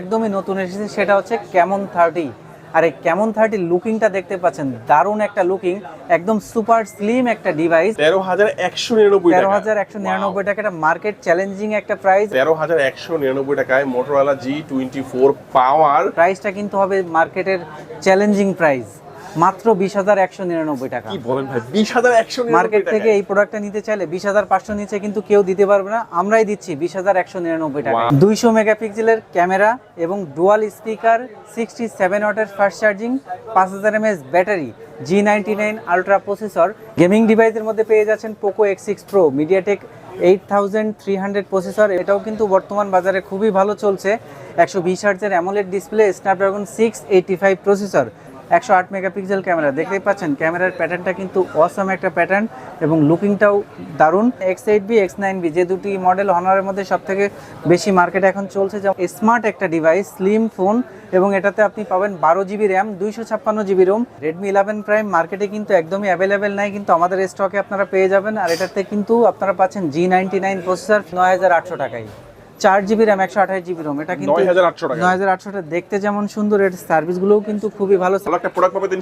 একদমই নতুন এসেছে সেটা হচ্ছে ক্যামন থার্টি। আর এই ক্যামন থার্টির লুকিংটা দেখতে পাচ্ছেন দারুণ একটা লুকিং একদম সুপার স্লিম একটা ডিভাইস। তেরো হাজার একশো নিরানব্বই তেরো হাজার একশো নিরানব্বই টাকা এটা মার্কেট চ্যালেঞ্জিং একটা প্রাইস। তেরো হাজার একশো নিরানব্বই টাকায় মোটরওয়ালা জি টোয়েন্টি ফোর পাওয়ার প্রাইসটা কিন্তু হবে মার্কেটের চ্যালেঞ্জিং প্রাইস। মাত্র বিশ হাজার একশো নিরানব্বই টাকা। কি বলেন ভাই বিশ হাজার একশো মার্কেট থেকে এই প্রোডাক্টটা নিতে চাইলে বিশ হাজার পাঁচশো নিচে কিন্তু কেউ দিতে পারবে না। আমরাই দিচ্ছি বিশ হাজার একশো নিরানব্বই টাকা. দুইশো মেগাপিক্সেলের ক্যামেরা এবং ডুয়াল স্পিকার সিক্সটি সেভেন ওয়াটের ফাস্ট চার্জিং পাঁচ হাজার mAh battery G ninety nine ultra processor gaming ডিভাইসের মধ্যে পেয়ে যাচ্ছেন Poco X six Pro MediaTek eight thousand three hundred processor এটাও কিন্তু বর্তমান বাজারে খুবই ভালো চলছে। একশো বিশ হার্জের AMOLED display Snapdragon six eighty five processor একশো আট মেগাপিক্সেল ক্যামেরা। দেখতেই পাচ্ছেন, ক্যামেরার প্যাটার্নটা কিন্তু অসম একটা প্যাটার্ন এবং লুকিংটাও দারুণ। X eight B X nine B যে দুটি মডেল হনারের মধ্যে সব থেকে বেশি মার্কেট এখন চলছে, যেমন স্মার্ট একটা ডিভাইস স্লিম ফোন এবং এটাতে আপনি পাবেন বারো জিবি র্যাম দুইশো ছাপ্পান্ন GB ROM Redmi eleven Prime মার্কেটে কিন্তু একদমই অ্যাভেলেবেল নাই, কিন্তু আমাদের স্টকে আপনারা পেয়ে যাবেন, আর এটাতে কিন্তু আপনারা পাচ্ছেন জি নাইনটি নাইন প্রসেসর নয় হাজার আটশো টাকায়। চার জিবি র্যাম একশো আঠাশ জিবি রোম এটা কিন্তু 9,800 টাকা। নয় হাজার আটশোটা দেখতে যেমন সুন্দর এর সার্ভিসগুলোও কিন্তু খুবই ভালো।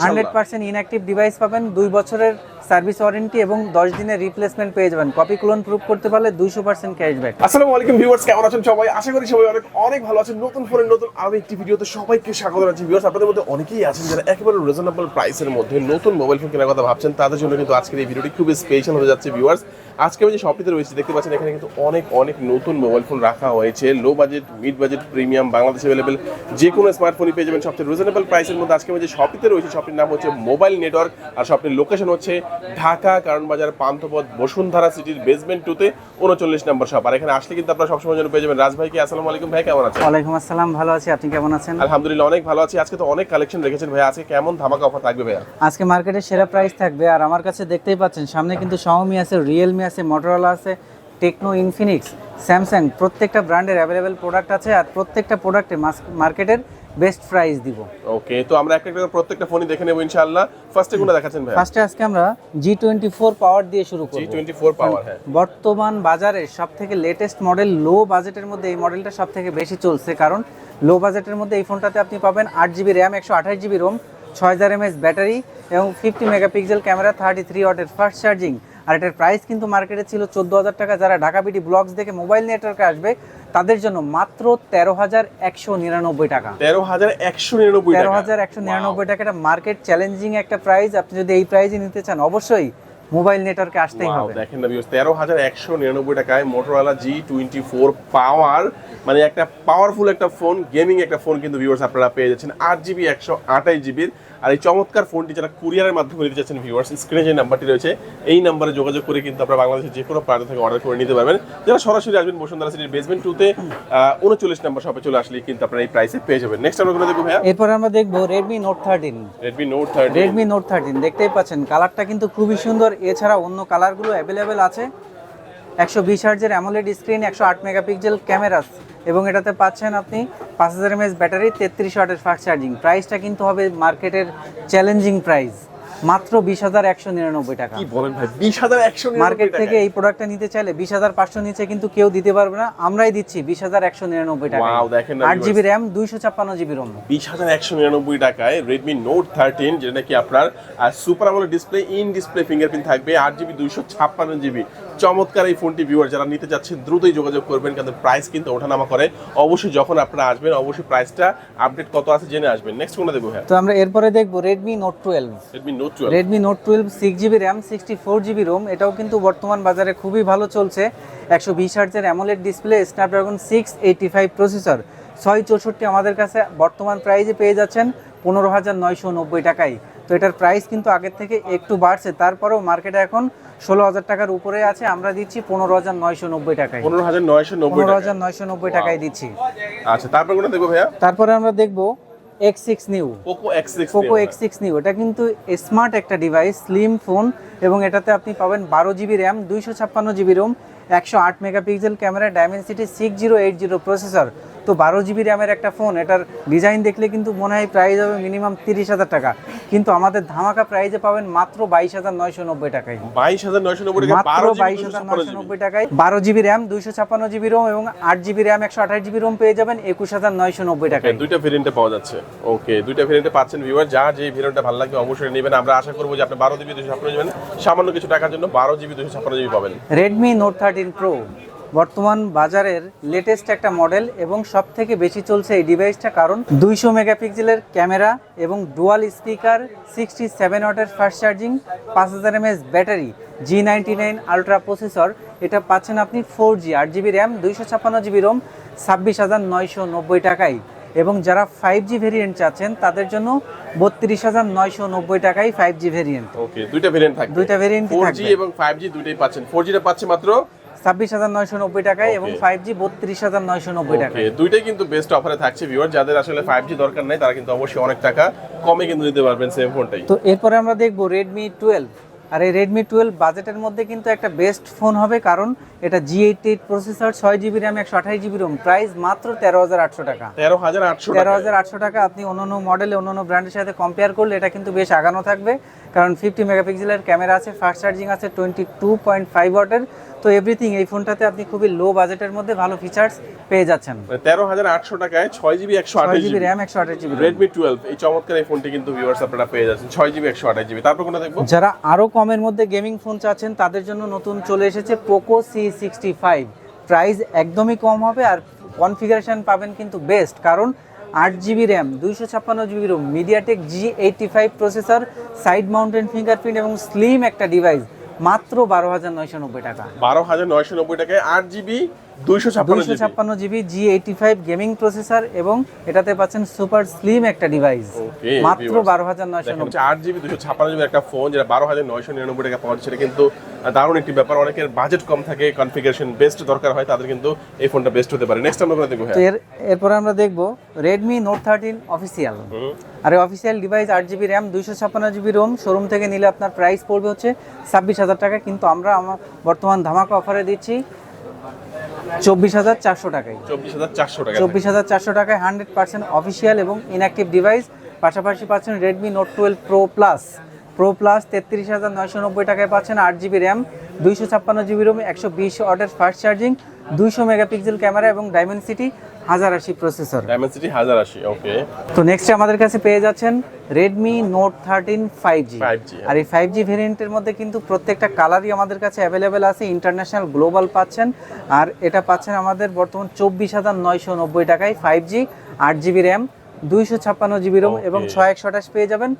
হান্ড্রেড পার্সেন্ট ইনঅ্যাক্টিভ ডিভাইস পাবেন দুই বছরের সার্ভিস ওয়ারেন্টি এবং দশ দিনের রিপ্লেসমেন্ট পেয়ে যাবেন। কপি ক্লোন প্রুফ করতে পারলে দুইশো পার্সেন্ট ক্যাশব্যাক আসসালামু আলাইকুম ভিউয়ার্স কেমন আছেন সবাই? আশা করি সবাই অনেক অনেক ভালো আছেন। নতুন ফোনের নতুন আরও একটি ভিডিওতে সবাইকে স্বাগত জানাচ্ছি। ভিউয়ার্স আপনাদের মধ্যে অনেকেই আছেন যারা একেবারে রিজনেবল প্রাইসের মধ্যে নতুন মোবাইল ফোন কেনার কথা ভাবছেন। তাদের জন্য কিন্তু আজকের এই ভিডিওটি খুবই স্পেশাল হয়ে যাচ্ছে ভিউয়ার্স আজকে আমি যে শপটিতে রয়েছে দেখতে পাচ্ছেন এখানে কিন্তু অনেক অনেক নতুন মোবাইল ফোন রাখা হয়েছে। Low budget mid budget premium বাংলাদেশে অ্যাভেলেবেল যে কোনো স্মার্টফোনই পেয়ে যাবেন সবচেয়ে রিজনেবল প্রাইসের মধ্যে। আজকে আমি যে শপটিতে রয়েছে শপটির নাম হচ্ছে মোবাইল নেটওয়ার্ক আর শপটির লোকেশন হচ্ছে ঢাকা কারণ বাজার পান্থপথ বসুন্ধরা সিটির বেসমেন্ট টুতে উনচল্লিশ নম্বর শপ আর এখানে আসলে কিন্তু আপনারা সবসময় জন্য পেয়ে যাবেন। রাজ ভাইকে আসসালামু আলাইকুম ভাই কেমন আছেন? ওয়ালাইকুম আসসালাম ভালো আছি। আপনি কেমন আছেন? আলহামদুলিল্লাহ অনেক ভালো আছি। আজকে তো অনেক কালেকশন রেখেছেন ভাই। আজকে কেমন ধামাকা অফার থাকবে ভাইয়া? আজকে মার্কেটে সেরা প্রাইস থাকবে। আর আমার কাছে দেখতেই পাচ্ছেন সামনে কিন্তু শাওমি আছে রিয়েলমি আছে মোটরোলা আছে। টেকনো ইনফিনিক্স স্যামসাং প্রত্যেকটা ব্র্যান্ডের অ্যাভেলেবেল প্রোডাক্ট আছে আর প্রত্যেকটা প্রোডাক্টে মার্কেটের বেস্ট প্রাইস দিব। ওকে তো আমরা একটা একটা প্রত্যেকটা ফোনই দেখে নেব ইনশাআল্লাহ। ফার্স্টে কোনটা দেখাচ্ছেন ভাই ফার্স্টে আজকে আমরা জি টোয়েন্টি ফোর পাওয়ার দিয়ে শুরু করব। টোয়েন্টি ফোর পাওয়ার হ্যাঁ। বর্তমান বাজারে সব থেকে লেটেস্ট মডেল লো বাজেটের মধ্যে এই মডেলটা সব থেকে বেশি চলছে। কারণ লো বাজেটের মধ্যে এই ফোনটাতে আপনি পাবেন আট জিবি র্যাম একশো আঠাশ জিবি রোম ছয় হাজার এমএস ব্যাটারি এবং fifty megapixel camera thirty three ওয়াটের ফাস্ট চার্জিং আর এটার প্রাইস কিন্তু মার্কেটে ছিল চোদ্দ হাজার টাকা। যারা ঢাকা বিডি ব্লগস দেখে মোবাইল নেটওয়ার্কে আসবে তাদের জন্য মাত্র তেরো হাজার একশো নিরানব্বই টাকা। তেরো হাজার একশো নিরানব্বই তেরো হাজার একশো নিরানব্বই টাকা এটা মার্কেট চ্যালেঞ্জিং একটা প্রাইস আপনি যদি এই প্রাইজে নিতে চান অবশ্যই মোবাইল নেটওয়ার্কে আসতেই হবে। দেখেন না তেরো হাজার একশো নিরানব্বই টাকায় মোটরওয়ালা জি টোয়েন্টি ফোর পাওয়ার মানে একটা পাওয়ারফুল একটা ফোন গেমিং একটা ফোন কিন্তু ভিউয়ার্স আপনারা পেয়ে যাচ্ছেন। আট জিবি একশো আঠাশ জিবির আর এই চমৎকার ফোনটি যারা কুরিয়ারের মাধ্যমে নিতে চাচ্ছেন ভিউয়ার্স স্ক্রিনে যে নাম্বারটি রয়েছে এই নাম্বারে যোগাযোগ করে কিন্তু আপনারা বাংলাদেশের যে কোনো প্রান্ত থেকে অর্ডার করে নিতে পারবেন। যারা সরাসরি আসবেন বসুন্ধরা সিটির বেসমেন্ট টুতে উনচল্লিশ নাম্বার শপে চলে আসলে কিন্তু আপনারা এই প্রাইসে পেয়ে যাবেন। নেক্সট আমরা দেখব ভাইয়া। এরপর আমরা দেখব Redmi Note thirteen Redmi Note thirty Redmi Note thirteen দেখতেই পাচ্ছেন কালারটা কিন্তু খুবই সুন্দর। এছাড়া অন্য কালারগুলো অ্যাভেলেবেল আছে। একশো বিশ হার্জের অ্যামোলেড স্ক্রিন একশো আট মেগাপিক্সেল ক্যামেরাস এবং এটাতে পাচ্ছেন আপনি পাঁচ হাজার এমএস ব্যাটারি তেত্রিশ ওয়াটের ফাস্ট চার্জিং প্রাইসটা কিন্তু হবে মার্কেটের চ্যালেঞ্জিং প্রাইস মাত্র বিশ হাজার একশো নিরানব্বই টাকা। কি বলেন ভাই? বিশ হাজার একশো মার্কেট থেকে এই প্রোডাক্টটা নিতে চাইলে বিশ হাজার পাঁচশো নিচে কিন্তু কেউ দিতে পারবে না। আমরাই দিচ্ছি বিশ হাজার একশো নিরানব্বই টাকা দেখেন আট জিবি র্যাম দুইশো ছাপ্পান্ন জিবি রোম। বিশ হাজার একশো নিরানব্বই টাকায় রেডমি নোট থার্টিন যেটা নাকি আপনার সুপার আমলের ডিসপ্লে ইন ডিসপ্লে ফিঙ্গারপ্রিন্ট থাকবে। আট জিবি দুইশো ছাপ্পান্ন জিবি। চমৎকার এই ফোনটি ভিউয়ার যারা নিতে যাচ্ছে দ্রুতই যোগাযোগ করবেন কারণ প্রাইস কিন্তু ওঠানামা করে। অবশ্যই যখন আপনারা আসবেন অবশ্যই প্রাইসটা আপডেট কত আছে জেনে আসবেন। নেক্সট কোনটা দেবো হ্যাঁ তো আমরা এরপরে দেখব Redmi Note twelve Redmi Note twelve Redmi Note twelve six GB RAM sixty four GB ROM এটাও কিন্তু বর্তমান বাজারে খুবই ভালো চলছে। একশো বিশ হার্জের AMOLED display Snapdragon six eighty five processor ছয় চৌষট্টি আমাদের কাছে বর্তমান প্রাইজে পেয়ে যাচ্ছেন পনেরো হাজার নয়শো নব্বই টাকায়। তো এটার প্রাইস কিন্তু আগের থেকে একটু বাড়ছে। তারপরেও মার্কেটে এখন ষোলো হাজার টাকার উপরে আছে। আমরা দিচ্ছি পনেরো হাজার নয়শো নব্বই টাকায়। পনেরো হাজার নয়শো নব্বই পনেরো হাজার নয়শো নব্বই টাকায় দিচ্ছি। আচ্ছা তারপর কোনটা দেখব ভাইয়া? তারপরে আমরা দেখব X six new Poco X six Poco X six new এটা কিন্তু স্মার্ট একটা ডিভাইস স্লিম ফোন এবং এটাতে আপনি পাবেন বারো জিবি র্যাম দুইশো ছাপ্পান্ন জিবি রোম একশো আট megapixel camera Dimensity six zero eight zero processor তো বারো জিবি র্যামের একটা ফোন এটার ডিজাইন দেখলে কিন্তু মনে হয় প্রাইস হবে মিনিমাম তিরিশ হাজার টাকা। কিন্তু আমাদের ধামাকা প্রাইজে পাবেন মাত্র বাইশ হাজার নয়শো নব্বই টাকায়। বাইশ হাজার নয়শো নব্বই মাত্র বাইশ হাজার নয়শো নব্বই টাকায় বারো জিবি র্যাম দুইশো ছাপ্পান্ন জিবি রোম এবং আট জিবি র্যাম একশো আঠাশ জিবি রোম পেয়ে যাবেন একুশ হাজার নয়শো নব্বই টাকায়। দুইটা ভেরিয়েন্টে পাওয়া যাচ্ছে। ওকে দুইটা ভেরিয়েন্টে পাচ্ছেন ভিউয়ার যা যে ভেরিয়েন্টটা ভালো লাগবে অবশ্যই নেবেন। আমরা আশা করব যে আপনি বারো জিবি দুশো ছাপ্পান্ন যাবেন সামান্য কিছু টাকার জন্য বারো জিবি দুশো ছাপ্পান্ন জিবি পাবেন। রেডমি নোট থার্টিন প্রো বর্তমান বাজারের লেটেস্ট একটা মডেল এবং সব থেকে বেশি চলছে এই ডিভাইসটা কারণ দুইশো মেগাপিক্সেলের ক্যামেরা এবং ডুয়াল স্পিকার সিক্সটি সেভেন ওয়াটের ফাস্ট চার্জিং পাঁচ হাজার MS battery G ninety nine ultra processor এটা পাচ্ছেন আপনি ফোর জি আট জিবি র্যাম দুইশো ছাপ্পান্ন জিবি রোম ছাব্বিশ হাজার নয়শো নব্বই টাকায়। এবং যারা ফাইভ জি ভেরিয়েন্ট চাচ্ছেন তাদের জন্য বত্রিশ হাজার নয়শো নব্বই টাকায় ফাইভ জি ভেরিয়েন্ট ওকে দুইটা ভেরিয়েন্ট থাকবে। দুইটা ভেরিয়েন্ট ফোর জি এবং ফাইভ জি দুইটাই পাচ্ছেন। ফোর জিটা পাচ্ছে মাত্র ছাব্বিশ হাজার নয়শো নব্বই টাকায় এবং ফাইভ জি বত্রিশ হাজার নয়শো নব্বই টাকায়। দুইটাই কিন্তু বেস্ট অফারে থাকছে ভিউয়ার যাদের আসলে ফাইভ জি দরকার নাই তারা কিন্তু অবশ্যই অনেক টাকা কমে কিন্তু নিতে পারবেন সেম ফোনটাই তো এরপরে আমরা দেখব রেডমি টুয়েলভ আর এই রেডমি টুয়েলভ বাজেটের মধ্যে কিন্তু একটা বেস্ট ফোন হবে কারণ এটা জি এইট এইট প্রসেসর ছয় জিবি র্যাম একশো আঠাশ জিবি রোম প্রাইস মাত্র তেরো হাজার আটশো টাকা। তেরো হাজার আটশো তেরো হাজার আটশো টাকা আপনি অন্যান্য মডেলে অন্যান্য ব্র্যান্ডের সাথে কম্পেয়ার করলে এটা কিন্তু বেশ আগানো থাকবে কারণ ফিফটি মেগাপিক্সেলের ক্যামেরা আছে ফাস্ট চার্জিং আছে টোয়েন্টি টু পয়েন্ট ফাইভ ওয়াটের তো এভরিথিং এই ফোনটাতে আপনি খুবই লো বাজেটের মধ্যে ভালো ফিচার্স পেয়ে যাচ্ছেন। তেরো হাজার আটশো টাকায় ছয় জিবি একশো আঠাশ জিবি র্যাম একশো আঠাশ জিবি রেডমি টুয়েলভ এই চমৎকার এই ফোনটি কিন্তু ভিউয়ার্স আপনারা পেয়ে যাচ্ছেন। ছয় জিবি একশো আঠাশ জিবি। তারপর কোনটা দেখব? যারা আরও কমের মধ্যে গেমিং ফোন চাচ্ছেন তাদের জন্য নতুন চলে এসেছে Poco C sixty five price একদমই কম হবে আর কনফিগারেশন পাবেন কিন্তু বেস্ট কারণ আট জিবি র্যাম দুইশো ছাপ্পান্ন GB ROM MediaTek G eighty five processor side mounted fingerprint এবং স্লিম একটা ডিভাইস মাত্র বারো হাজার নয়শো নব্বই টাকা। বারো হাজার নয়শো নব্বই টাকায় আট জিবি দুইশো ছাপ্পান্ন GB. G eighty five gaming processor এবং এটাতে পাচ্ছেন সুপার স্লিম একটা ডিভাইস মাত্র বারো হাজার নয়শো আট জিবি দুশো ছাপ্পান্ন জিবি একটা ফোন যেটা বারো হাজার নয়শো নিরানব্বই টাকা পাওয়া সেটা কিন্তু দারুণ একটি ব্যাপার। অনেকের বাজেট কম থাকে কনফিগারেশন বেস্ট দরকার হয় তাদের কিন্তু এই ফোনটা বেস্ট হতে পারে। নেক্সট আমরা দেখব হ্যাঁ। এর এরপরে আমরা দেখব রেডমি নোট থার্টিন অফিসিয়াল। আর অফিসিয়াল ডিভাইস আট জিবি র্যাম দুইশো ছাপ্পান্ন জিবি রোম শোরুম থেকে নিলে আপনার প্রাইস পড়বে হচ্ছে ছাব্বিশ হাজার টাকা। কিন্তু আমরা আমার বর্তমান ধামাকা অফারে দিচ্ছি চব্বিশ হাজার চারশো টাকায়। চব্বিশ হাজার চারশো টাকা চব্বিশ হাজার চারশো টাকায় হান্ড্রেড পার্সেন্ট অফিসিয়াল এবং ইনঅ্যাক্টিভ ডিভাইস পাশাপাশি পাচ্ছেন Redmi note twelve pro plus pro plus তেত্রিশ হাজার নয়শো নব্বই টাকায় পাচ্ছেন আট জিবি র্যাম দুইশো ছাপ্পান্ন জিবি রোম একশো বিশ অর্ডার ফাস্ট চার্জিং দুইশো মেগাপিক্সেল ক্যামেরা এবং ডায়মেন্সিটি হাজার আশি প্রসেসর ডায়মেন্সিটি হাজার আশি ওকে তো নেক্সট আমাদের কাছে পেয়ে যাচ্ছেন Redmi note thirteen five G আর এই ফাইভ জি ভেরিয়েন্টের মধ্যে কিন্তু প্রত্যেকটা কালারই আমাদের কাছে অ্যাভেলেবেল আছে ইন্টারন্যাশনাল গ্লোবাল পাচ্ছেন। আর এটা পাচ্ছেন আমাদের বর্তমান চব্বিশ হাজার নয়শো নব্বই টাকায় ফাইভ জি আট জিবি র্যাম দুইশো ছাপ্পান্ন জিবি রোম এবং. ছয় একশো আঠাশ পেয়ে যাবেন।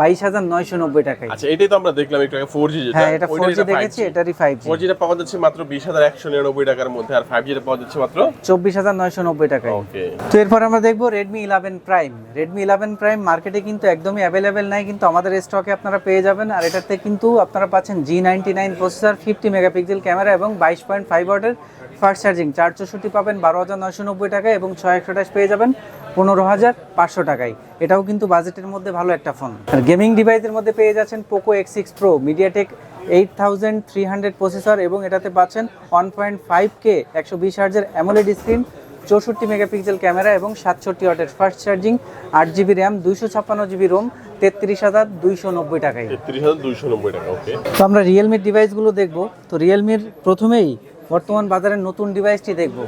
বাইশ হাজার নয়শো নব্বই টাকায়। আচ্ছা এটাই তো আমরা দেখলাম একটু আগে ফোর জি হ্যাঁ এটা ফোর জি দেখেছি এটারই ফাইভ জি ফোর জিটা পাওয়া যাচ্ছে মাত্র বিশ হাজার একশো নিরানব্বই টাকার মধ্যে আর ফাইভ জিটা পাওয়া যাচ্ছে মাত্র চব্বিশ হাজার নয়শো নব্বই টাকায়। ওকে তো এরপর আমরা দেখব Redmi eleven prime Redmi eleven prime মার্কেটে কিন্তু একদমই অ্যাভেলেবেল নাই কিন্তু আমাদের স্টকে আপনারা পেয়ে যাবেন আর এটাতে কিন্তু আপনারা পাচ্ছেন G ninety nine processor fifty megapixel camera এবং বাইশ পয়েন্ট ফাইভ ওয়াটের ফাস্ট চার্জিং চার চৌষট্টি পাবেন বারো হাজার নয়শো নব্বই টাকায় এবং ছয় একশো পেয়ে যাবেন। পনেরো হাজার পাঁচশো টাকায়। এটাও কিন্তু বাজেটের মধ্যে ভালো একটা ফোন। আর গেমিং ডিভাইসের মধ্যে পেয়ে যাচ্ছেন Poco X six pro MediaTek eight thousand three hundred processor এবং এটাতে পাচ্ছেন ওয়ান পয়েন্ট ফাইভ কে একশো বিশ হার্জের অ্যামোলেড স্ক্রিন চৌষট্টি মেগাপিক্সেল ক্যামেরা এবং সাতষট্টি ওয়াটের ফাস্ট চার্জিং আট জিবি র্যাম দুইশো ছাপ্পান্ন জিবি রোম তেত্রিশ হাজার দুইশো নব্বই টাকায়। তেত্রিশ হাজার দুইশো নব্বই টাকা ওকে তো আমরা রিয়েলমির ডিভাইসগুলো দেখব। তো রিয়েলমির প্রথমেই বর্তমান বাজারের নতুন ডিভাইসটি দেখব।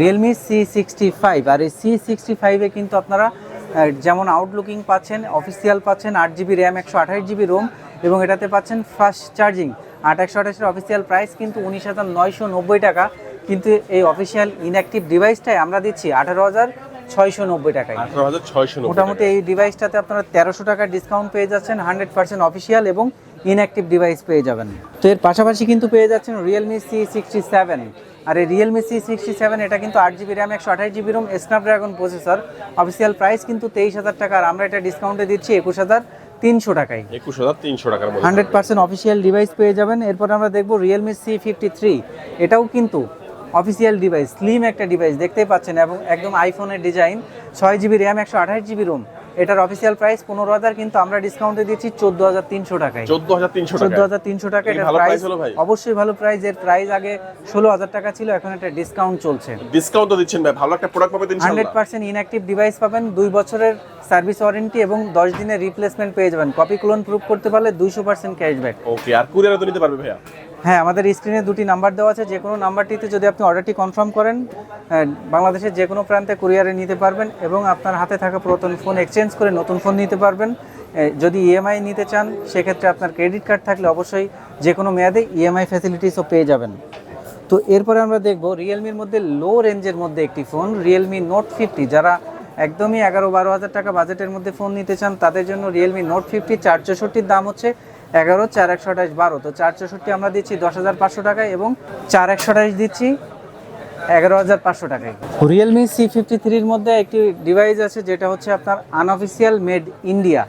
রিয়েলমি সি সিক্সটি ফাইভ আর এই সি সিক্সটি ফাইভে কিন্তু আপনারা যেমন আউটলুকিং পাচ্ছেন অফিসিয়াল পাচ্ছেন, আট জিবি র্যাম একশো আঠাশ জিবি রোম এবং এটাতে পাচ্ছেন ফাস্ট চার্জিং আট একশো আঠাশের অফিসিয়াল প্রাইস কিন্তু উনিশ হাজার নয়শো নব্বই টাকা। কিন্তু এই অফিসিয়াল ইনঅ্যাক্টিভ ডিভাইসটাই আমরা দিচ্ছি আঠারো হাজার ছয়শো নব্বই টাকায় মোটামুটি এই ডিভাইসটাতে আপনারা তেরোশো টাকা ডিসকাউন্ট পেয়ে যাচ্ছেন হান্ড্রেড পার্সেন্ট অফিসিয়াল এবং ইনঅ্যাক্টিভ ডিভাইস পেয়ে যাবেন। তো এর পাশাপাশি কিন্তু পেয়ে যাচ্ছেন রিয়েলমি সি সিক্সটি সেভেন আর এই রিয়েলমি সি সিক্সটি সেভেন এটা কিন্তু আট জিবি র্যাম একশো আঠাশ GB ROM Snapdragon processor official price কিন্তু তেইশ হাজার টাকা আর আমরা এটা ডিসকাউন্টে দিচ্ছি একুশ হাজার তিনশো টাকায়। একুশ হাজার তিনশো টাকার হান্ড্রেড পার্সেন্ট অফিসিয়াল ডিভাইস পেয়ে যাবেন। এরপর আমরা দেখব রিয়েলমি সি ফিফটি থ্রি এটাও কিন্তু অফিসিয়াল ডিভাইস স্লিম একটা ডিভাইস দেখতেই পাচ্ছেন এবং একদম আইফোনের ডিজাইন ছয় জিবি র্যাম একশো আঠাশ জিবি রোম এটার অফিসিয়াল প্রাইস পনেরো হাজার কিন্তু আমরা ডিসকাউন্টে দিচ্ছি চোদ্দ হাজার তিনশো টাকায়। চোদ্দ হাজার তিনশো চোদ্দ টাকা হাজার তিনশো টাকা ভালো প্রাইস হলো ভাই? অবশ্যই ভালো প্রাইস এর প্রাইস আগে ষোলো হাজার টাকা ছিল এখন একটা ডিসকাউন্ট চলছে। ডিসকাউন্ট তো দিচ্ছেন ভাই ভালো একটা প্রোডাক্ট পাবে হান্ড্রেড পার্সেন্ট ইনঅ্যাক্টিভ ডিভাইস পাবেন দুই বছরের সার্ভিস ওয়ারেন্টি এবং দশ দিনের রিপ্লেসমেন্ট পেয়ে যাবেন। কপি ক্লোন প্রুফ করতে পারলে দুইশো পার্সেন্ট ক্যাশব্যাক ওকে আর কুরিয়ারে তো নিতে পারবে ভাইয়া। হ্যাঁ আমাদের স্ক্রিনে দুটি নাম্বার দেওয়া আছে। যে কোনো নাম্বারটিতে যদি আপনি অর্ডারটি কনফার্ম করেন বাংলাদেশের যে কোনো প্রান্তে কুরিয়ারে নিতে পারবেন এবং আপনার হাতে থাকা পুরাতন ফোন এক্সচেঞ্জ করে নতুন ফোন নিতে পারবেন। যদি ইএমআই নিতে চান, সেক্ষেত্রে আপনার ক্রেডিট কার্ড থাকলে অবশ্যই যে কোনো মেয়াদে ইএমআই ফ্যাসিলিটিসও পেয়ে যাবেন। তো এরপরে আমরা দেখব রিয়েলমির মধ্যে লো রেঞ্জের মধ্যে একটি ফোন রিয়েলমি নোট ফিফটি যারা একদমই এগারো বারো হাজার টাকা বাজেটের মধ্যে ফোন নিতে চান, তাদের জন্য রিয়েলমি নোট ফিফটি চার চৌষট্টির দাম হচ্ছে। এগারো, চার একশো আঠাশ, বারো। তো চার চৌষট্টি আমরা দিচ্ছি দশ হাজার পাঁচশো টাকায় এবং চার একশো আঠাশ দিচ্ছি এগারো হাজার পাঁচশো টাকায়। রিয়েলমি সি ফিফটি থ্রির মধ্যে একটি ডিভাইস আছে যেটা হচ্ছে আপনার আনঅফিসিয়াল মেড ইন্ডিয়া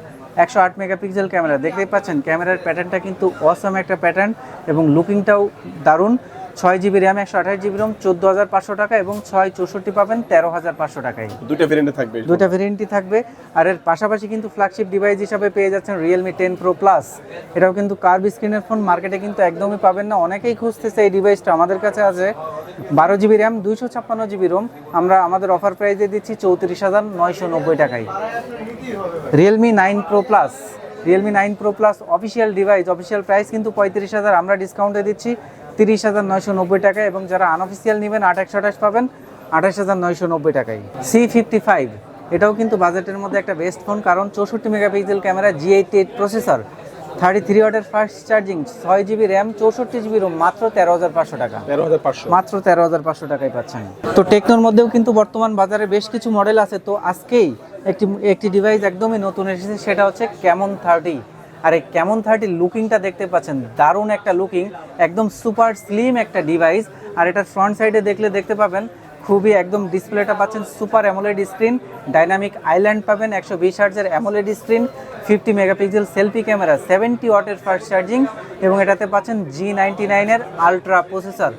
একশো আট মেগাপিক্সেল ক্যামেরা দেখতেই পাচ্ছেন ক্যামেরার প্যাটার্নটা কিন্তু অসম একটা প্যাটার্ন এবং লুকিংটাও দারুণ। ছয় জিবি র্যাম একশো আঠাশ জিবি রোম চোদ্দ হাজার পাঁচশো টাকা এবং ছয় চৌষট্টি পাবেন তেরো হাজার পাঁচশো টাকায়। দুইটা ভেরিয়েন্টে থাকবে। দুইটা ভেরিয়েন্টই থাকবে। আর এর পাশাপাশি কিন্তু ফ্ল্যাগশিপ ডিভাইস হিসাবে পেয়ে যাচ্ছেন রিয়েলমি টেন প্রো প্লাস এটাও কিন্তু কার্ভ স্ক্রিনের ফোন মার্কেটে কিন্তু একদমই পাবেন না। অনেকেই খুঁজতেছে এই ডিভাইসটা আমাদের কাছে আছে বারো জিবি র্যাম দুইশো ছাপ্পান্ন জিবি রোম। আমরা আমাদের অফার প্রাইসে দিচ্ছি চৌত্রিশ হাজার নয়শো নব্বই টাকায়। Realme nine pro plus Realme nine pro plus official device official price কিন্তু পঁয়ত্রিশ হাজার। আমরা ডিসকাউন্টে দিচ্ছি। তিরিশ হাজার নয়শো নব্বই টাকা এবং যারা আনঅফিসিয়াল নেবেন আঠাশ আঠাশ পাবেন আঠাশ হাজার নয়শো নব্বই টাকায়। সি ফিফটি ফাইভ এটাও কিন্তু বাজেটের মধ্যে একটা বেস্ট ফোন কারণ চৌষট্টি megapixel camera G eight eight processor thirty three ওয়াটের ফাস্ট চার্জিং ছয় জিবি র্যাম চৌষট্টি জিবি রোম মাত্র তেরো হাজার পাঁচশো টাকা। তেরো হাজার পাঁচশো। মাত্র তেরো হাজার পাঁচশো টাকায় পাচ্ছেন। তো টেকনোর মধ্যেও কিন্তু বর্তমান বাজারে বেশ কিছু মডেল আছে তো আজকেই একটি একটি ডিভাইস একদমই নতুন এসেছে সেটা হচ্ছে ক্যামন থার্টি আর এই ক্যামন থার্টির লুকিংটা দেখতে পাচ্ছেন, দারুণ একটা লুকিং একদম সুপার স্লিম একটা ডিভাইস আর এটার ফ্রন্ট সাইডে দেখলে দেখতে পাবেন, খুবই একদম ডিসপ্লেটা পাচ্ছেন super AMOLED screen dynamic island পাবেন, একশো বিশ হার্জের AMOLED screen fifty megapixel selfie camera seventy ওয়াটের ফাস্ট চার্জিং এবং এটাতে পাচ্ছেন জি নাইনটি নাইনের আলট্রা প্রসেসর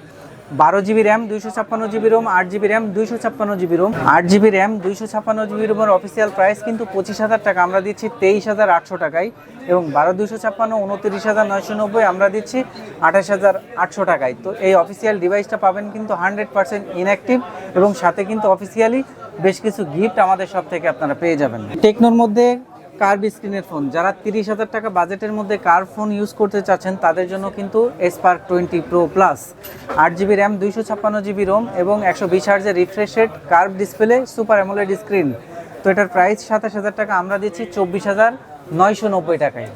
বারো জিবি র্যাম, দুইশো ছাপ্পান্ন জিবি রোম আট জিবি র্যাম, দুইশো ছাপ্পান্ন জিবি রোম আট জিবি র্যাম, দুইশো ছাপ্পান্ন জিবি রোমের অফিসিয়াল প্রাইস কিন্তু পঁচিশ হাজার টাকা। আমরা দিচ্ছি তেইশ হাজার আটশো টাকায় এবং বারো দুইশো ছাপ্পান্ন, উনত্রিশ হাজার নয়শো নব্বই আমরা দিচ্ছি আঠাশ হাজার আটশো টাকায়। তো এই অফিসিয়াল ডিভাইসটা পাবেন কিন্তু হান্ড্রেড পার্সেন্ট ইনঅ্যাক্টিভ এবং সাথে কিন্তু অফিসিয়ালি বেশ কিছু গিফট আমাদের সব থেকে আপনারা পেয়ে যাবেন। টেকনোর মধ্যে কার্ভ স্ক্রিনের ফোন। যারা তিরিশ হাজার টাকা বাজেটের মধ্যে কার ফোন ইউজ করতে চাচ্ছেন তাদের জন্য কিন্তু স্পার্ক টোয়েন্টি প্রো প্লাস আট জিবি র্যাম দুইশো ছাপ্পান্ন জিবি রোম এবং একশো বিশ হার্জের refresh rate curve display super AMOLED screen তো এটার প্রাইস সাতাশ হাজার টাকা আমরা দিচ্ছি চব্বিশ হাজার নয়শো নব্বই টাকায়।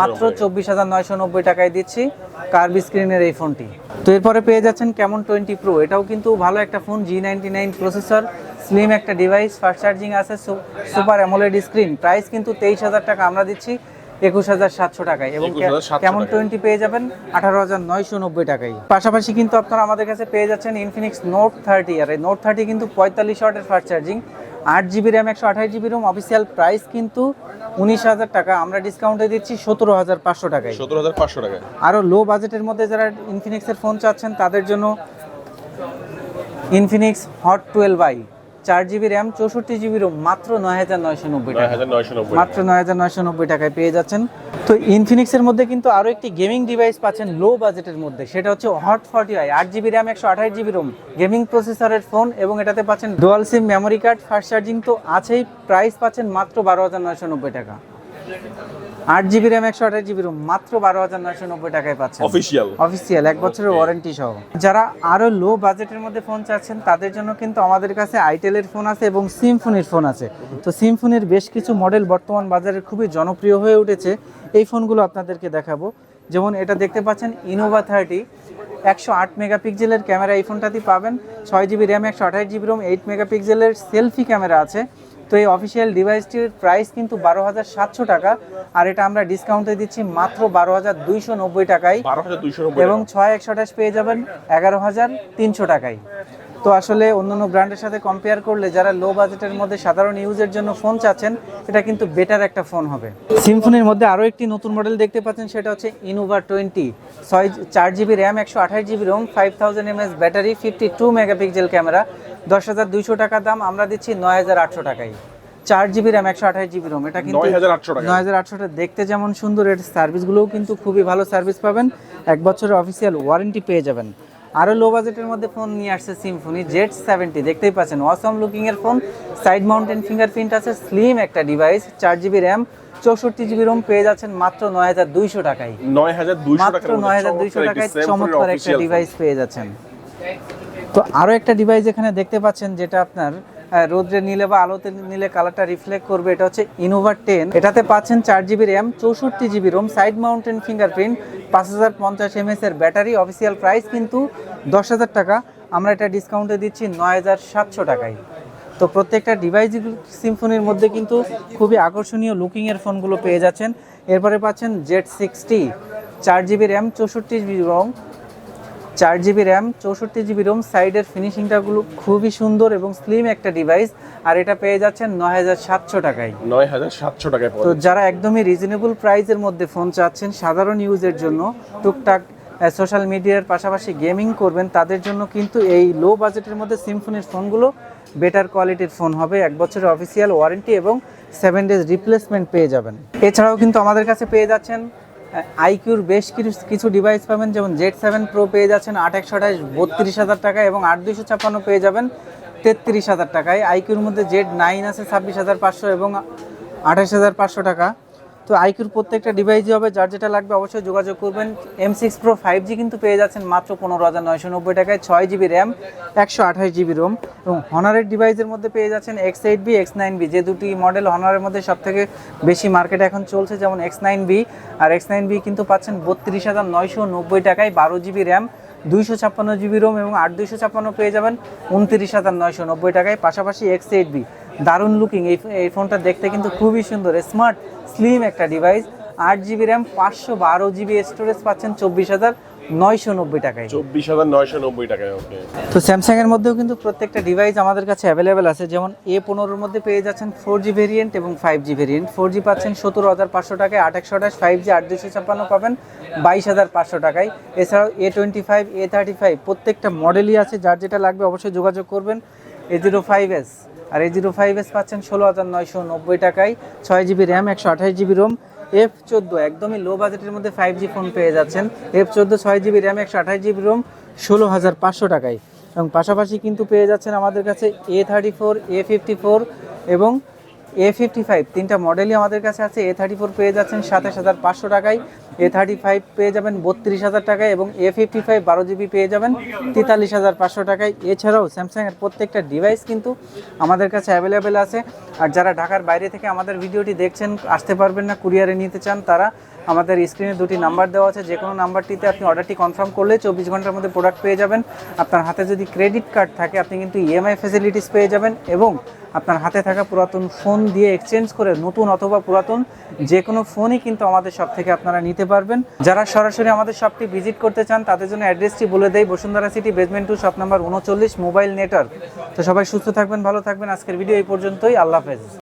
মাত্র চব্বিশ হাজার নয়শো নব্বই টাকায় দিচ্ছি কার্ভ স্ক্রিনের এই ফোনটি। তো এরপরে পেয়ে যাচ্ছেন কেমন টোয়েন্টি প্রো এটাও কিন্তু ভালো একটা phone G ninety nine processor slim একটা ডিভাইস ফাস্ট চার্জিং আছে সুপার অ্যামোলেড স্ক্রিন প্রাইস কিন্তু তেইশ হাজার টাকা আমরা দিচ্ছি একুশ হাজার সাতশো টাকায়। এবং 21,700 কেমন টোয়েন্টি পেয়ে যাবেন? আঠারো হাজার নয়শো নব্বই টাকায়। পাশাপাশি কিন্তু আপনারা আমাদের কাছে পেয়ে যাচ্ছেন ইনফিনিক্স নোট থার্টি আর এই নোট থার্টি কিন্তু পঁয়তাল্লিশ ওয়াটের ফাস্ট চার্জিং আট জিবি র্যাম একশো আঠাশ জিবি রোম অফিসিয়াল প্রাইস কিন্তু উনিশ হাজার টাকা। আমরা ডিসকাউন্টে দিচ্ছি সতেরো হাজার পাঁচশো টাকায়। সতেরো হাজার পাঁচশো টাকায়। আরও লো বাজেটের মধ্যে যারা ইনফিনিক্সের ফোন চাচ্ছেন তাদের জন্য ইনফিনিক্স হট টুয়েলভ আই চার জিবি র্যাম চৌষট্টি জিবি রোম মাত্র নয় হাজার নয়শো নব্বই টাকা। মাত্র নয় হাজার নয়শো নব্বই টাকায় পেয়ে যাচ্ছেন। তো ইনফিনিক্সের মধ্যে কিন্তু আরও একটি গেমিং ডিভাইস পাচ্ছেন লো বাজেটের মধ্যে। সেটা হচ্ছে হট ফর্টি আই আট জিবি র্যাম একশো আঠাশ জিবি রোম গেমিং প্রসেসরের ফোন এবং এটাতে পাচ্ছেন dual SIM memory card fast charging তো আছেই। প্রাইস পাচ্ছেন মাত্র বারো হাজার নয়শো নব্বই টাকা। আট জিবি র্যাম একশো আঠাশ জিবি রোম মাত্র বারো হাজার নয়শো নব্বই টাকায় পাচ্ছেন। অফিসিয়াল অফিসিয়াল এক বছরের ওয়ারেন্টি সহ। যারা আরও লো বাজেটের মধ্যে ফোন চাচ্ছেন তাদের জন্য কিন্তু আমাদের কাছে আইটেলের ফোন আছে এবং সিমফোনির ফোন আছে। তো সিমফোনির বেশ কিছু মডেল বর্তমান বাজারে খুবই জনপ্রিয় হয়ে উঠেছে। এই ফোনগুলো আপনাদেরকে দেখাবো। যেমন এটা দেখতে পাচ্ছেন ইনোভা থার্টি একশো আট মেগাপিক্সেলের ক্যামেরা এই ফোনটাতেই পাবেন। ছয় জিবি র্যাম একশো আঠাশ জিবি রোম এইট মেগাপিক্সেলের সেলফি ক্যামেরা আছে। তো এই অফিসিয়াল ডিভাইসটির প্রাইস কিন্তু বারো হাজার সাতশো টাকা আর এটা আমরা ডিসকাউন্টে দিচ্ছি মাত্র বারো হাজার দুইশো নব্বই টাকায়। এবং ছয় একশো আঠাশ পেয়ে যাবেন এগারো হাজার তিনশো টাকায়। তো আসলে অন্যান্য ব্র্যান্ডের সাথে কম্পেয়ার করলে যারা লো বাজেটের মধ্যে সাধারণ ইউজের জন্য ফোন চাচ্ছেন এটা কিন্তু বেটার একটা ফোন হবে। সিমফোনের মধ্যে আরও একটি নতুন মডেল দেখতে পাচ্ছেন সেটা হচ্ছে ইনোভা টোয়েন্টি ছয় চার জিবি র্যাম একশো আঠাশ GB ROM five thousand MS battery fifty two megapixel camera দশ হাজার দুইশো টাকা দাম আমরা দিচ্ছি নয় হাজার আটশো টাকায়। চার জিবি র্যাম একশো আঠাশ জিবি রোম এটা কিন্তু নয় হাজার আটশোটা দেখতে যেমন সুন্দর এর সার্ভিসগুলোও কিন্তু খুবই ভালো সার্ভিস পাবেন। এক বছরের অফিসিয়াল ওয়ারেন্টি পেয়ে যাবেন। আরও লো বাজেটের মধ্যে ফোন নিয়ে আসছে সিম্ফনি জেড সেভেন্টি দেখতেই পাচ্ছেন। অসম লুকিংয়ের এর phone side mounted finger print আছে স্লিম একটা ডিভাইস চার জিবি র্যাম চৌষট্টি জিবি রোম পেয়ে যাচ্ছেন মাত্র নয় হাজার দুইশো টাকায়। নয় হাজার মাত্র নয় হাজার দুইশো টাকায় চমৎকার একটা ডিভাইস পেয়ে যাচ্ছেন। তো আরও একটা ডিভাইস এখানে দেখতে পাচ্ছেন যেটা আপনার রোদ্রে নিলে বা আলোতে নিলে কালারটা রিফ্লেক্ট করবে, এটা হচ্ছে ইনোভা টেন এটাতে পাচ্ছেন চার জিবি র্যাম চৌষট্টি GB ROM side mounted fingerprint পাঁচ হাজার পঞ্চাশ এমএস এর ব্যাটারি অফিসিয়াল প্রাইস কিন্তু দশ হাজার টাকা। আমরা এটা ডিসকাউন্টে দিচ্ছি নয় হাজার সাতশো টাকায়। তো প্রত্যেকটা ডিভাইস সিম্ফনির মধ্যে কিন্তু খুবই আকর্ষণীয় লুকিংয়ের ফোনগুলো পেয়ে যাচ্ছেন। এরপরে পাচ্ছেন জেড সিক্সটি চার জিবি র্যাম চৌষট্টি জিবি রোম চার জিবি র্যাম চৌষট্টি জিবি রোম সাইডের ফিনিশিংটাগুলো খুবই সুন্দর এবং স্লিম একটা ডিভাইস আর এটা পেয়ে যাচ্ছেন নয় হাজার সাতশো টাকায়। নয় হাজার সাতশো টাকায় তো যারা একদমই রিজনেবল প্রাইসের মধ্যে ফোন চাচ্ছেন সাধারণ ইউজের জন্য টুকটাক সোশ্যাল মিডিয়ার পাশাপাশি গেমিং করবেন তাদের জন্য কিন্তু এই লো বাজেটের মধ্যে সিম্ফনির ফোনগুলো বেটার কোয়ালিটির ফোন হবে এক বছরের অফিসিয়াল ওয়ারেন্টি এবং সেভেন ডেজ রিপ্লেসমেন্ট পেয়ে যাবেন। এছাড়াও কিন্তু আমাদের কাছে পেয়ে যাচ্ছেন আইকিউর বেশ কিছু কিছু ডিভাইস পাবেন, যেমন জেড সেভেন প্রো পেয়ে যাচ্ছেন আট একশো আঠাশ, বত্রিশ হাজার টাকা এবং আট দুইশো ছাপ্পান্ন পেয়ে যাবেন তেত্রিশ হাজার টাকায়। আইকিউর মধ্যে জেড নাইন আছে ছাব্বিশ হাজার পাঁচশো এবং আঠাশ হাজার পাঁচশো টাকা। তো আইকিউর প্রত্যেকটা ডিভাইসই হবে, যার যেটা লাগবে অবশ্যই যোগাযোগ করবেন। M six pro five G কিন্তু পেয়ে যাচ্ছেন মাত্র পনেরো হাজার নয়শো নব্বই টাকায়। ছয় জিবি র্যাম একশো আঠাশ জিবি রোম এবং হনারের ডিভাইসের মধ্যে পেয়ে যাচ্ছেন X eight B X nine B যে দুটি মডেল হনারের মধ্যে সব থেকে বেশি মার্কেটে এখন চলছে, যেমন এক্স নাইন বি আর এক্স নাইন বি কিন্তু পাচ্ছেন বত্রিশ হাজার নয়শো নব্বই টাকায় বারো জিবি র্যাম দুইশো ছাপ্পান্ন জিবি রোম এবং আট দুইশো ছাপ্পান্ন পেয়ে যাবেন উনত্রিশ হাজার নয়শো নব্বই টাকায়। পাশাপাশি এক্স এইট বি দারুণ লুকিং এই এই ফোনটা দেখতে কিন্তু খুবই সুন্দর। স্মার্ট স্লিম একটা ডিভাইস আট জিবি র্যাম পাঁচশো বারো জিবি স্টোরেজ পাচ্ছেন চব্বিশ হাজার নয়শো নব্বই টাকায়। চব্বিশ হাজার নয়শো নব্বই টাকায় ওকে তো স্যামসাং এর মধ্যেও কিন্তু প্রত্যেকটা ডিভাইস আমাদের কাছে অ্যাভেলেবেল আছে। যেমন এ পনেরোর মধ্যে পেয়ে যাচ্ছেন ফোর জি ভেরিয়েন্ট এবং five G variant four G পাচ্ছেন সতেরো হাজার পাঁচশো টাকায় আট একশো আঠাশ ফাইভ জি আট দুশো ছাপ্পান্ন পাবেন বাইশ হাজার পাঁচশো টাকায়। এছাড়াও A twenty five A thirty five প্রত্যেকটা মডেলই আছে। যার যেটা লাগবে অবশ্যই যোগাযোগ করবেন। এ জিরো ফাইভ এস আর এই জিরো ফাইভ এস পাচ্ছেন ষোলো হাজার নয়শো নব্বই টাকায়। ছয় জিবি র্যাম, একশো আঠাশ জিবি রোম, এফ চোদ্দ, একদমই লো বাজেটের মধ্যে ফাইভ জি ফোন পেয়ে যাচ্ছেন। এফ চোদ্দ, ছয় জিবি র্যাম, একশো আঠাশ জিবি রোম, ষোলো হাজার পাঁচশো টাকায়। এবং পাশাপাশি কিন্তু পেয়ে যাচ্ছেন আমাদের কাছে A thirty four A fifty four এবং এ ফিফটি ফাইভ তিনটা মডেলই আমাদের কাছে আছে। এ থার্টি ফোর পেয়ে যাচ্ছেন সাতাশ হাজার পাঁচশো টাকায়। এ থার্টি ফাইভ পেয়ে যাবেন বত্রিশ হাজার টাকায় এবং এ ফিফটি ফাইভ বারো জিবি পেয়ে যাবেন তেতাল্লিশ হাজার পাঁচশো টাকায়। এছাড়াও স্যামসাংয়ের প্রত্যেকটা ডিভাইস কিন্তু আমাদের কাছে অ্যাভেলেবেল আছে। আর যারা ঢাকার বাইরে থেকে আমাদের ভিডিওটি দেখছেন, আসতে পারবেন না কুরিয়ারে নিতে চান, তারা আমাদের স্ক্রিনে দুটি নাম্বার দেওয়া আছে যে কোনো নাম্বারটিতে আপনি অর্ডারটি কনফার্ম করলে চব্বিশ ঘণ্টার মধ্যে প্রোডাক্ট পেয়ে যাবেন। আপনার হাতে যদি ক্রেডিট কার্ড থাকে, আপনি কিন্তু ইএমআই ফেসিলিটিস পেয়ে যাবেন এবং আপনার হাতে থাকা পুরাতন ফোন দিয়ে এক্সচেঞ্জ করে নতুন অথবা পুরাতন যে কোনো ফোনই কিন্তু আমাদের শপ থেকে আপনারা নিতে পারবেন। যারা সরাসরি আমাদের শপটি ভিজিট করতে চান, তাদের জন্য অ্যাড্রেসটি বলে দেয় Bashundhara city basement two shop number উনচল্লিশ মোবাইল নেটওয়ার্ক তো সবাই সুস্থ থাকবেন, ভালো থাকবেন। আজকের ভিডিও এই পর্যন্তই। আল্লাহ হাফেজ।